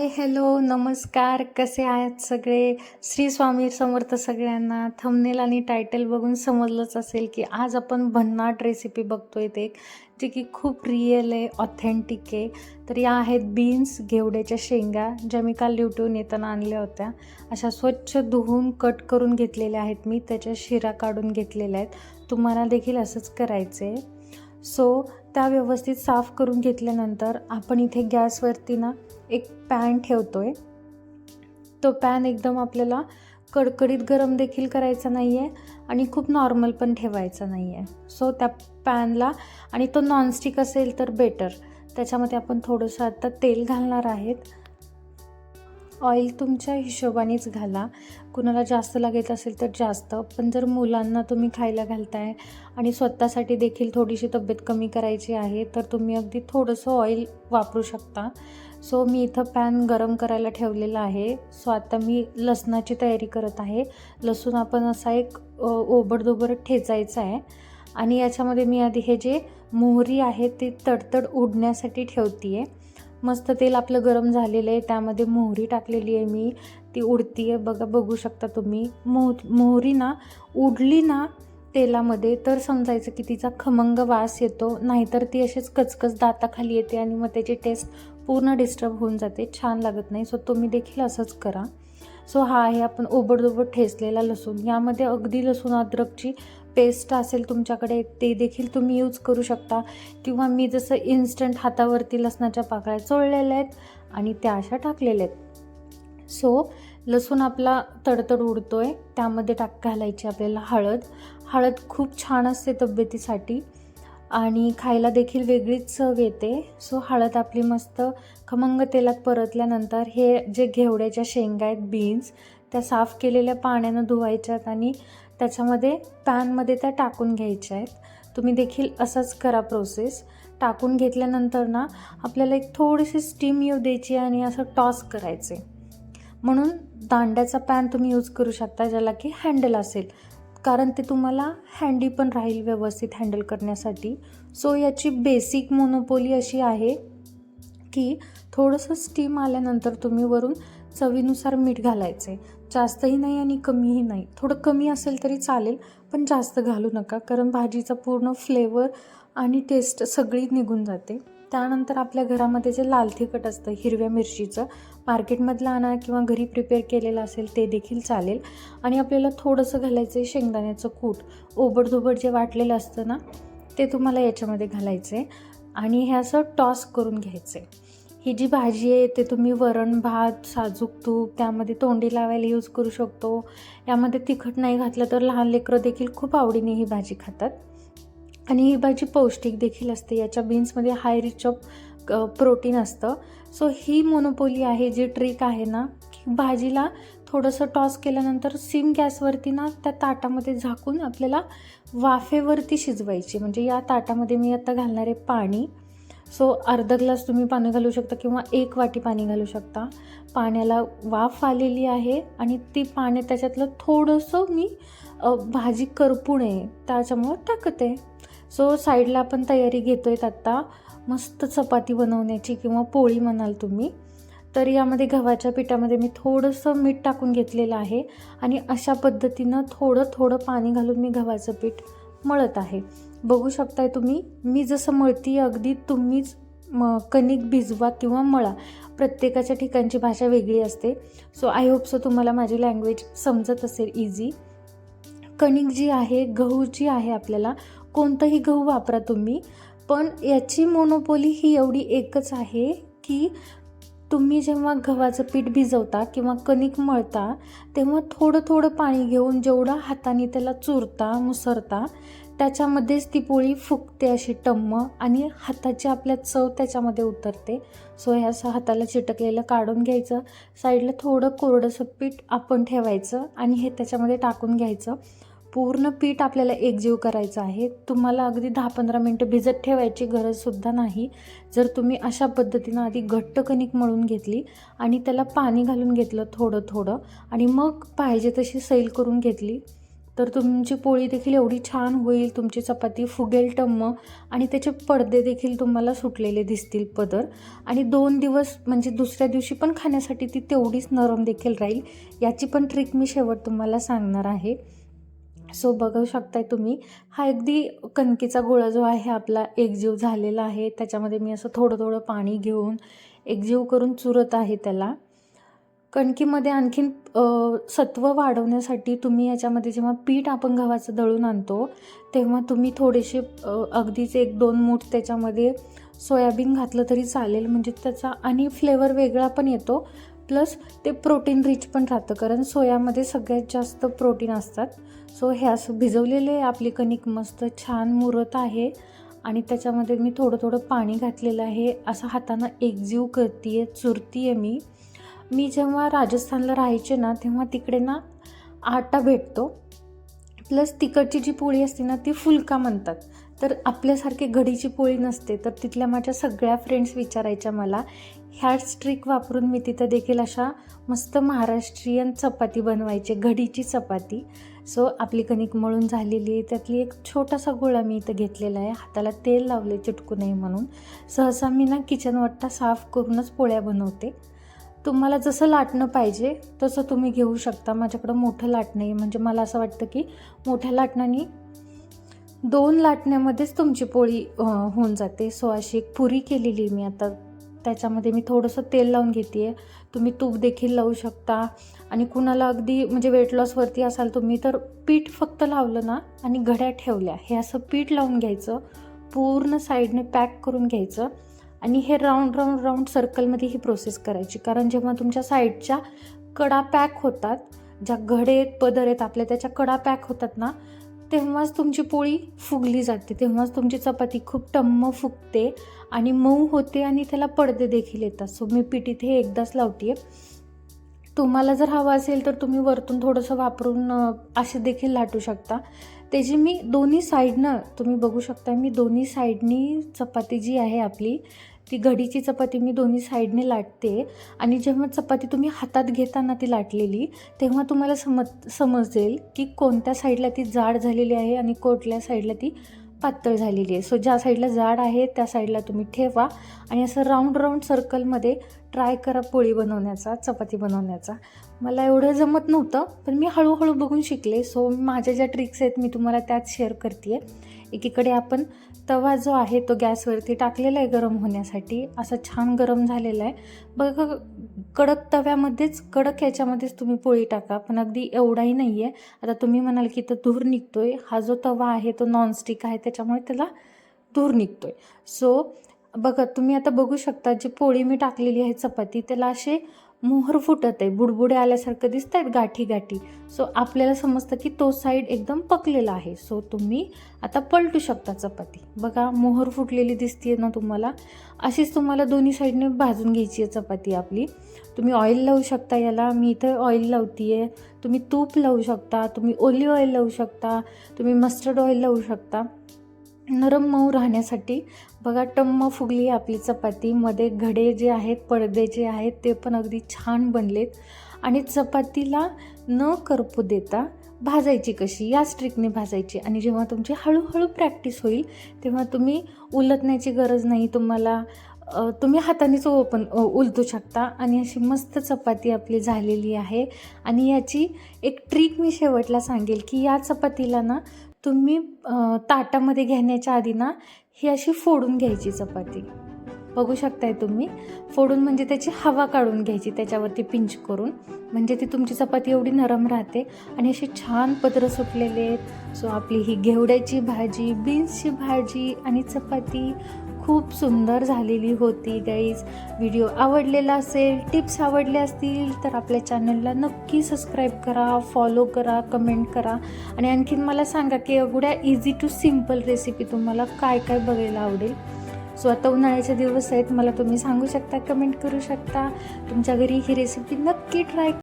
Hi hello नमस्कार. कसे आहेत सगळे? श्री स्वामी समर्थ सगळ्यांना थंबनेल आणि टायटल बघून समजलंच असेल की आज आपण भन्नाट रेसिपी बघतोय ते जे की खूप रिअल आहे ऑथेंटिक आहे. तर या आहेत बीन्स घेवड्याच्या शेंगा ज्या मी काल युट्यूब येताना आणल्या होत्या. अशा स्वच्छ धुवून कट करून घेतलेल्या आहेत मी. त्याच्या शिरा काढून घेतलेल्या आहेत. तुम्हाला देखील असंच करायचं आहे सो त्या व्यवस्थित साफ करून घेतल्यानंतर आपण इथे गॅसवरती ना एक पॅन ठेवतो आहे तो पॅन एकदम आपल्याला कडकडीत गरम देखील करायचा नाही आहे आणि खूप नॉर्मल पण ठेवायचा नाही आहे सो त्या पॅनला आणि तो नॉनस्टिक असेल तर बेटर त्याच्यामध्ये आपण थोडंसं आता तेल घालणार आहेत. ऑइल तुमच्या हिशोबानेच घाला. कुणाला जास्त लागत असेल तर जास्त. पण जर मुलांना तुम्ही खायला घालताय आणि स्वतःसाठी देखील थोडीशी तब्येत कमी करायची आहे तर तुम्ही अगदी थोडंसं ऑइल वापरू शकता. सो मी इथं पॅन गरम करायला ठेवलेला आहे. सो आता मी लसणाची तयारी करत आहे. लसूण आपण असा एक ओबडदोबर ठेचायचा आहे. आणि याच्यामध्ये मी आधी हे जे मोहरी आहे ते तडतड उडण्यासाठी ठेवते आहे मस्त तेल आपलं गरम झालेलं आहे. त्यामध्ये मोहरी टाकलेली आहे मी. ती उडती आहे बघा बघू शकता तुम्ही. मोह मोहरी ना उडली ना तेलामध्ये तर समजायचं की तिचा खमंग वास येतो. नाहीतर ती अशीच कचकच दाताखाली येते आणि मग त्याची टेस्ट पूर्ण डिस्टर्ब होऊन जाते. छान लागत नाही. सो तुम्ही देखील असंच करा. सो हा आहे आपण ओबडधोबड ठेचलेला लसूण. यामध्ये अगदी लसूण अद्रकची पेस्ट असेल तुमच्याकडे ते देखील तुम्ही यूज करू शकता. किंवा मी जसं इन्स्टंट हातावरती लसणाच्या पाकळ्या चोळलेल्या आहेत आणि त्या अशा टाकलेल्या आहेत. सो लसूण आपला तडतड उडतो आहे त्यामध्ये टाक घालायची आपल्याला हळद. हळद खूप छान असते तब्येतीसाठी. आणि खायला देखील वेगळीच चव येते. सो हळद आपली मस्त खमंग तेलात परतल्यानंतर हे जे घेवड्याच्या शेंगा आहेत बीन्स त्या साफ केलेल्या पाण्यानं धुवायच्यात आणि त्याच्यामध्ये पॅनमध्ये त्या टाकून घ्यायच्या आहेत तुम्ही देखील असंच करा प्रोसेस टाकून घेतल्यानंतर ना आपल्याला एक थोडीशी स्टीम येऊ द्यायची आणि असं टॉस करायचे. म्हणून दांड्याचा पॅन तुम्ही यूज करू शकता ज्याला की हँडल असेल. कारण ते तुम्हाला हँडी पण राहील व्यवस्थित हँडल करण्यासाठी. सो याची बेसिक मोनोपोली अशी आहे की थोडंसं स्टीम आल्यानंतर तुम्ही वरून चवीनुसार मीठ घालायचे जास्तही नाही आणि कमीही नाही. थोडं कमी असेल तरी चालेल पण जास्त घालू नका. कारण भाजीचा पूर्ण फ्लेवर आणि टेस्ट सगळी निघून जाते. त्यानंतर आपल्या घरामध्ये जे लाल तिखट असतं हिरव्या मिरचीचं मार्केटमधलं आणा किंवा घरी प्रिपेअर केलेलं असेल ते देखील चालेल. आणि आपल्याला थोडंसं घालायचं आहे शेंगदाण्याचं कूट. ओबडधोबड जे वाटलेलं असतं ना ते तुम्हाला याच्यामध्ये घालायचं आहे आणि हे असं टॉस करून घ्यायचं आहे ही जी भाजी आहे ते तुम्ही वरण भात साजूक तूप त्यामध्ये तोंडी लावायला यूज करू शकतो. यामध्ये तिखट नाही घातलं तर लहान लेकरं देखील खूप आवडीने ही भाजी खातात. आणि ही भाजी पौष्टिक देखील असते. याच्या बीन्समध्ये हाय रिच ऑफ प्रोटीन असतं. सो ही मोनोपोली आहे जी ट्रिक आहे ना की भाजीला थोडंसं टॉस केल्यानंतर सिम गॅसवरती ना त्या ताटामध्ये झाकून आपल्याला वाफेवरती शिजवायची. म्हणजे या ताटामध्ये मी आता घालणार आहे पाणी. सो अर्धा ग्लास तुम्ही पाणी घालू शकता किंवा एक वाटी पाणी घालू शकता. पाण्याला वाफ आलेली आहे आणि ती पाणी त्याच्यातलं थोडंसं मी भाजी करपू नये त्याच्यामुळं टाकते. सो साईडला आपण तयारी घेतो आहेत आत्ता मस्त चपाती बनवण्याची किंवा पोळी म्हणाल तुम्ही. तर यामध्ये गव्हाच्या पिठामध्ये मी थोडंसं मीठ टाकून घेतलेलं आहे आणि अशा पद्धतीनं थोडं थोडं पाणी घालून मी गव्हाचं पीठ मळत आहे. बघू शकताय तुम्ही मी जसं मळती अगदी तुम्हीच म कणिक भिजवा किंवा मळा. प्रत्येकाच्या ठिकाणची भाषा वेगळी असते. सो आय होप सो तुम्हाला माझी लँग्वेज समजत असेल इझी कणिक जी आहे गहू जी आहे आपल्याला कोणतंही गहू वापरा तुम्ही. पण याची मोनोपोली ही एवढी एकच आहे की तुम्ही जेव्हा गव्हाचं पीठ भिजवता किंवा कणिक मळता तेव्हा थोडं थोडं पाणी घेऊन जेवढा हाताने त्याला चुरता मुसरता त्याच्यामध्येच ती पोळी फुगते अशी टम्म आणि हाताची आपल्या चव त्याच्यामध्ये उतरते. सो हे असं हाताला चिटकलेलं काढून घ्यायचं. साईडला थोडं कोरडंसं पीठ आपण ठेवायचं आणि हे त्याच्यामध्ये टाकून घ्यायचं. पूर्ण पीठ आपल्याला एकजीव करायचं आहे. तुम्हाला अगदी दहा पंधरा मिनटं भिजत ठेवायची गरजसुद्धा नाही. जर तुम्ही अशा पद्धतीनं आधी घट्ट कणिक मळून घेतली आणि त्याला पाणी घालून घेतलं थोडं थोडं आणि मग पाहिजे तशी सैल करून घेतली तर तुमची पोळी देखील एवढी छान होईल. तुमची चपाती फुगेल टम्म आणि त्याचे पडदे देखील तुम्हाला सुटलेले दिसतील पदर. आणि दोन दिवस म्हणजे दुसऱ्या दिवशी पण खाण्यासाठी ती तेवढीच नरम देखील राहील. याची पण ट्रिक मी शेवट तुम्हाला सांगणार आहे. सो बघू शकताय तुम्ही. हा अगदी कणकीचा गोळा जो आहे आपला एकजीव झालेला आहे. त्याच्यामध्ये मी असं थोडं थोडं पाणी घेऊन एकजीव करून चुरत आहे त्याला. कणकीमध्ये आणखीन सत्व वाढवण्यासाठी तुम्ही याच्यामध्ये जेव्हा पीठ आपण गव्हाचं दळून आणतो तेव्हा तुम्ही थोडेसे अगदीच एक दोन मूठ त्याच्यामध्ये सोयाबीन घातलं तरी चालेल. म्हणजे त्याचा आणि फ्लेवर वेगळा पण येतो. प्लस ते प्रोटीन रिच पण राहतं. कारण सोयामध्ये सगळ्यात जास्त प्रोटीन असतात. सो हे असं भिजवलेले आपली कणिक मस्त छान मुरत आहे. आणि त्याच्यामध्ये मी थोडं थोडं पाणी घातलेलं आहे. असं हातानं एकजीव करते चुरती आहे मी. मी जेव्हा राजस्थानला राहायचे ना तेव्हा तिकडे ना आटा भेटतो. प्लस तिकडची जी पोळी असते ना ती फुलका म्हणतात. तर आपल्यासारखी घडीची पोळी नसते तर तिथल्या माझ्या सगळ्या फ्रेंड्स विचारायच्या मला ह्याच ट्रिक वापरून मी तिथं देखील अशा मस्त महाराष्ट्रीयन चपाती बनवायचे घडीची चपाती. सो आपली कणिक मळून झालेली आहे त्यातली एक छोटासा गोळा मी इथं घेतलेला आहे हाताला तेल लावले चिटकू नये म्हणून. सहसा मी ना किचन वट्टा साफ करूनच पोळ्या बनवते. तुम्हाला जसं लाटणं पाहिजे तसं तुम्ही घेऊ शकता. माझ्याकडं मोठं लाटणं आहे म्हणजे मला असं वाटतं की मोठ्या लाटणानी दोन लाटण्यामध्येच तुमची पोळी होऊन जाते. सो अशी एक पुरी केलेली आहे मी आता. त्याच्यामध्ये मी थोडंसं तेल लावून घेते आहे तुम्ही तूप देखील लावू शकता. आणि कुणाला अगदी म्हणजे वेट लॉसवरती असाल तुम्ही तर पीठ फक्त लावलं ना आणि घड्या ठेवल्या. हे असं पीठ लावून घ्यायचं. पूर्ण साईडने पॅक करून घ्यायचं. आणि हे राऊंड राऊंड राऊंड सर्कलमध्ये ही प्रोसेस करायची. कारण जेव्हा तुमच्या साईडच्या कडा पॅक होतात ज्या घडे आहेत पदर आहेत आपल्या त्याच्या कडा पॅक होतात ना तेव्हाच तुमची पोळी फुगली जाते. तेव्हाच तुमची चपाती खूप टम्म फुगते आणि मऊ होते आणि त्याला पडदे देखील येतात. सो मी पीठ इथे एकदाच लावते तुम्हाला जर हवं असेल तर तुम्ही वरतून थोडंसं वापरून असे देखील लाटू शकता. त्याची मी दोन्ही साईडनं तुम्ही बघू शकता मी दोन्ही साईडनी चपाती जी आहे आपली ती घडीची चपाती मी दोन्ही साईडने लाटते. आणि जेव्हा चपाती तुम्ही हातात घेताना ती लाटलेली तेव्हा तुम्हाला समज समजेल की कोणत्या साईडला ती जाड झालेली आहे आणि कोणत्या साईडला ती पातळ झालेली आहे. सो ज्या साईडला जाड आहे त्या साईडला तुम्ही ठेवा आणि असं राऊंड राऊंड सर्कलमध्ये ट्राय करा पोळी बनवण्याचा चपाती बनवण्याचा. मला एवढं जमत नव्हतं पण मी हळूहळू बघून शिकले. सो माझ्या ज्या ट्रिक्स आहेत मी तुम्हाला त्यात शेअर करते आहे एकीकडे आपण तवा जो आहे तो गॅसवरती टाकलेला आहे गरम होण्यासाठी असा छान गरम झालेला आहे. बघा कडक तव्यामध्येच कडक याच्यामध्येच तुम्ही पोळी टाका पण अगदी एवढाही नाही आहे आता तुम्ही म्हणाल की तर धूर निघतो आहे हा जो तवा आहे तो नॉनस्टिक आहे त्याच्यामुळे त्याला धूर निघतो आहे सो बघा तुम्ही आता बघू शकता जी पोळी मी टाकलेली आहे चपाती त्याला असे मोहर फुटत आहे बुडबुडे आल्यासारखं दिसत आहेत गाठी गाठी सो आपल्याला समजतं की तो साईड एकदम पकलेला आहे. सो तुम्ही आता पलटू शकता चपाती. बघा मोहर फुटलेली दिसते ना तुम्हाला? अशीच तुम्हाला दोन्ही साईडने भाजून घ्यायची आहे चपाती आपली. तुम्ही ऑइल लावू शकता याला. मी इथं ऑइल लावती आहे तुम्ही तूप लावू शकता. तुम्ही ओलिव्ह ऑइल लावू शकता. तुम्ही मस्टर्ड ऑइल लावू शकता. नरम मऊ राहण्यासाठी बघा टम्म फुगली आपली चपाती. मध्ये घडे जे आहेत पडदे जे आहेत ते पण अगदी छान बनलेत. आणि चपातीला न करपू देता भाजायची कशी? याच ट्रिकने भाजायची. आणि जेव्हा तुमची हळूहळू प्रॅक्टिस होईल तेव्हा तुम्ही उलटण्याची गरज नाही. तुम्हाला तुम्ही हातानेच ओपन उलटू शकता. आणि अशी मस्त चपाती आपली झालेली आहे. आणि याची एक ट्रिक मी शेवटला सांगेल की या चपातीला ना तुम्ही ताटामध्ये घेण्याच्या आधी ना ही अशी फोडून घ्यायची चपाती. बघू शकताय तुम्ही. फोडून म्हणजे त्याची हवा काढून घ्यायची त्याच्यावरती पिंच करून. म्हणजे ती तुमची चपाती एवढी नरम राहते आणि अशी छान पत्र सुटलेले आहेत. सो आपली ही घेवड्याची भाजी बीन्सची भाजी आणि चपाती. खूप सुंदर झालेली होती गाईज व्हिडिओ आवडलेला असेल टिप्स आवडले असतील तर आपल्या चॅनलला नक्की सबस्क्राईब करा फॉलो करा कमेंट करा. आणि आणखीन मला सांगा की एवढ्या इझी टू सिंपल रेसिपी तुम्हाला काय काय बघायला आवडेल? सो आता उन्हाळ्याचे दिवस आहेत मला तुम्ही सांगू शकता कमेंट करू शकता. तुमच्या घरी ही रेसिपी नक्की ट्राय